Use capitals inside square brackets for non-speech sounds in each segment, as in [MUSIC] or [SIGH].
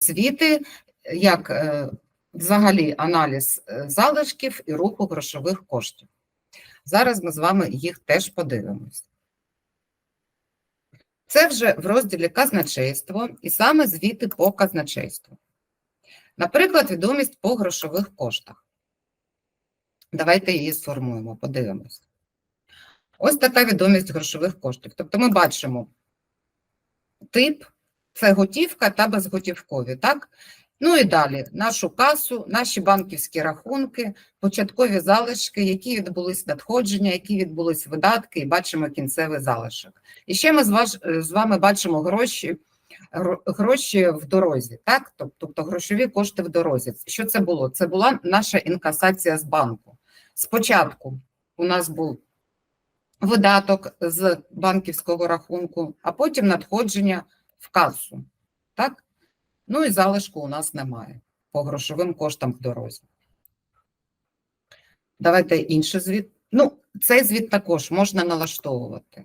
звіти, як е, взагалі аналіз е, залишків і руху грошових коштів. Зараз ми з вами їх теж подивимось. Це вже в розділі казначейство і саме звіти по казначейству. Наприклад, відомість по грошових коштах. Давайте її сформуємо, подивимось. Ось така відомість грошових коштів. Тобто ми бачимо тип, це готівка та безготівкові, так? Ну і далі нашу касу, наші банківські рахунки, початкові залишки, які відбулись надходження, які відбулись видатки, і бачимо кінцевий залишок. І ще ми з, ваш, з вами бачимо гроші, гроші в дорозі, так? Тобто грошові кошти в дорозі. Що це було? Це була наша інкасація з банку. Спочатку у нас був видаток з банківського рахунку, а потім надходження в касу. Так? Ну і залишку у нас немає по грошовим коштам в дорозі. Давайте інший звіт. Ну, цей звіт також можна налаштовувати.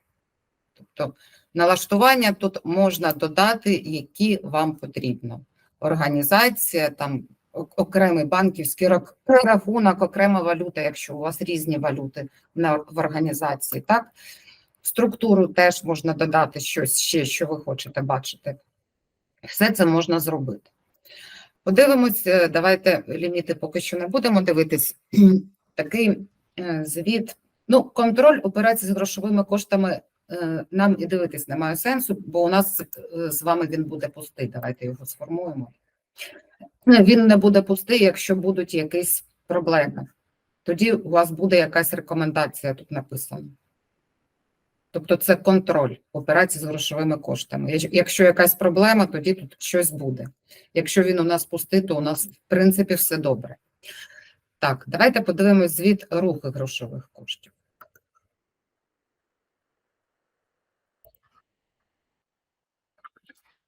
Тобто налаштування тут можна додати, які вам потрібно. Організація, там окремий банківський рахунок, окрема валюта, якщо у вас різні валюти в організації, так? Структуру теж можна додати щось ще, що ви хочете бачити. Все це можна зробити. Подивимось, е, давайте ліміти поки що не будемо дивитись. [CLEARS THROAT] Такий е, звіт. Ну, контроль операцій з грошовими коштами е, нам і дивитись немає сенсу, бо у нас з вами він буде пустий. Давайте його сформуємо. Він не буде пустий, якщо будуть якісь проблеми. Тоді у вас буде якась рекомендація тут написана. Тобто це контроль операцій з грошовими коштами. Якщо- якась проблема, тоді тут щось буде. Якщо він у нас пустий, то у нас, в принципі, все добре. Так, давайте подивимось звіт руху грошових коштів.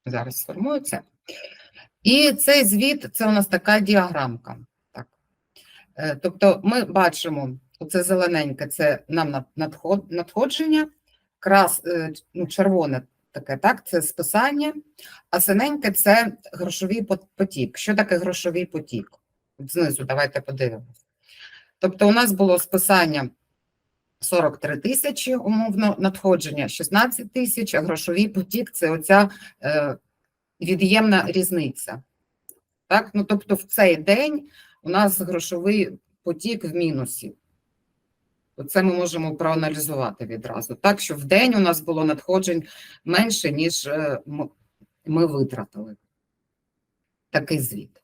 Зараз сформується. І цей звіт це у нас така діаграмка. Так. Е, Тобто ми бачимо, оце зелененьке це нам надходження, крас, е, ну, червоне таке, так, це списання, а синеньке це грошовий потік. Що таке грошовий потік? От Знизу давайте подивимось. Тобто у нас було списання 43 тисячі, умовно, надходження 16 тисяч, а грошовий потік це оця е, від'ємна різниця. Так? Ну, тобто в цей день у нас грошовий потік в мінусі. Це ми можемо проаналізувати відразу. Так, що в день у нас було надходжень менше, ніж е, ми витратили. Такий звіт.